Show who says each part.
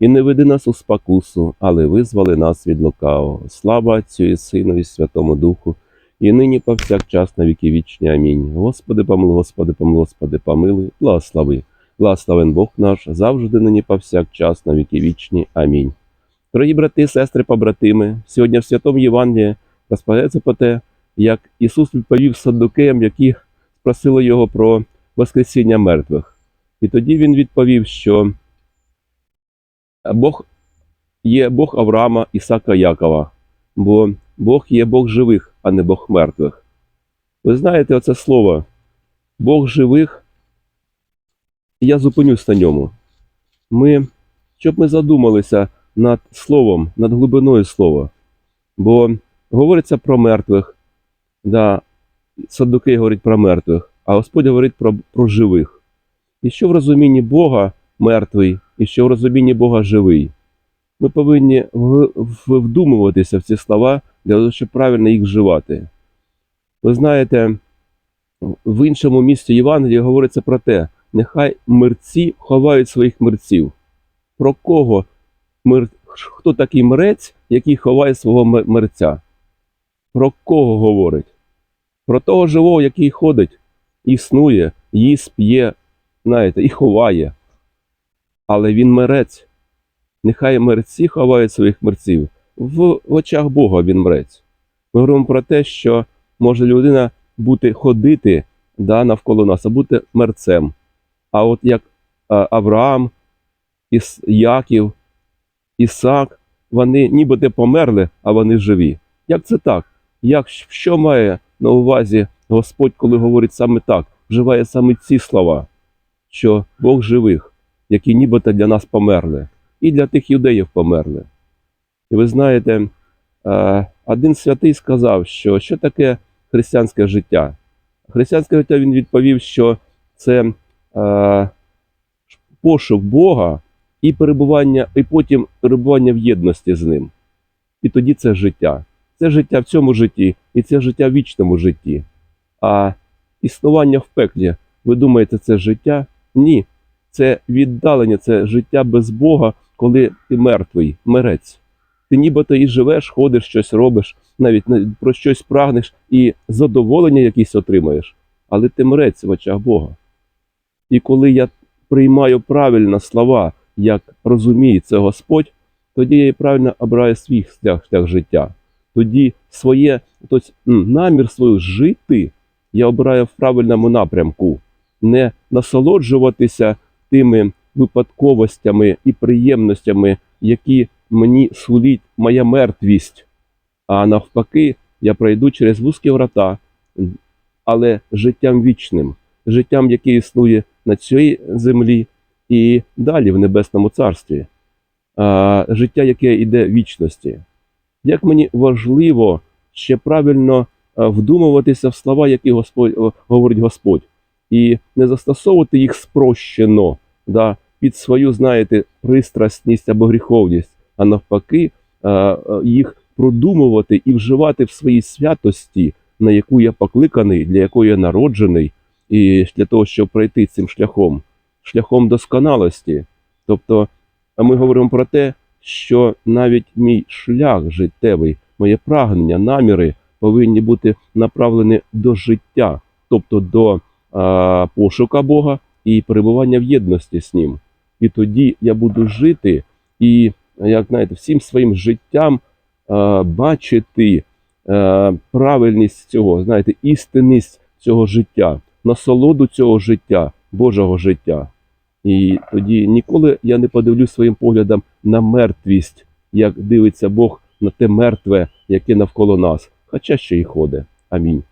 Speaker 1: І не веди нас у спокусу, але визвали нас від лукавого. Слава Отцю і Сину і Святому Духу, і нині повсякчас на віки вічні. Амінь. Господи, помилуй, Господи, помилуй, Господи, помилуй, благослови. Благословен Бог наш, завжди нині повсякчас на віки вічні. Амінь. Дорогі брати, сестри, побратими, сьогодні в Святому Євангелії розповідається про те, як Ісус відповів саддукеям, які спросили його про Воскресіння мертвих. І тоді він відповів, що Бог є Бог Авраама, Ісака Якова, бо Бог є Бог живих, а не Бог мертвих. Ви знаєте оце слово Бог живих, я зупинюсь на ньому. Ми, щоб ми задумалися над словом, над глибиною слова. Бо говориться про мертвих, да, саддуки говорять про мертвих, а Господь говорить про, про живих. І що в розумінні Бога мертвий, і що в розумінні Бога живий. Ми повинні вдумуватися в ці слова для того, щоб правильно їх вживати. Ви знаєте, в іншому місці Євангелії говориться про те, нехай мерці ховають своїх мерців. Про кого мер... хто такий мрець, який ховає свого мерця? Про кого говорить? Про того живого, який ходить, існує, їсть, п'є, знаєте, і ховає але він мерець. Нехай мерці ховають своїх мерців. В очах Бога він мрець. Ми говоримо про те, що може людина бути ходити да, навколо нас, а бути мерцем. А от як Авраам, Іс, Яків, Ісак, вони нібито померли, а вони живі. Як це так? Як, що має на увазі Господь, коли говорить саме так, вживає саме ці слова, що Бог живих? Які нібито для нас померли, і для тих юдеїв померли. І ви знаєте, е, один святий сказав, що що таке християнське життя. Християнське життя він відповів, що це е, пошук Бога і перебування, і потім перебування в єдності з ним. І тоді це життя. Це життя в цьому житті, і це життя в вічному житті. А існування в пеклі, ви думаєте, це життя? Ні це віддалення, це життя без Бога, коли ти мертвий, мерець. Ти нібито і живеш, ходиш, щось робиш, навіть про щось прагнеш і задоволення якісь отримаєш, але ти мрець в очах Бога. І коли я приймаю правильно слова, як розуміє це Господь, тоді я і правильно обираю свій шлях, шлях життя. Тоді своє тобто, намір свою жити я обираю в правильному напрямку, не насолоджуватися тими випадковостями і приємностями, які мені сулить моя мертвість. А навпаки, я пройду через вузькі врата, але життям вічним, життям, яке існує на цій землі і далі в Небесному Царстві, а, життя, яке йде вічності. Як мені важливо ще правильно вдумуватися в слова, які Господь говорить Господь і не застосовувати їх спрощено да, під свою, знаєте, пристрасність або гріховність, а навпаки, їх продумувати і вживати в своїй святості, на яку я покликаний, для якої я народжений, і для того, щоб пройти цим шляхом, шляхом досконалості. Тобто, ми говоримо про те, що навіть мій шлях життєвий, моє прагнення, наміри повинні бути направлені до життя, тобто до а, пошука Бога і перебування в єдності з ним. І тоді я буду жити і, як знаєте, всім своїм життям а, бачити а, правильність цього, знаєте, істинність цього життя, насолоду цього життя, Божого життя. І тоді ніколи я не подивлюсь своїм поглядом на мертвість, як дивиться Бог на те мертве, яке навколо нас, хоча ще й ходить. Амінь.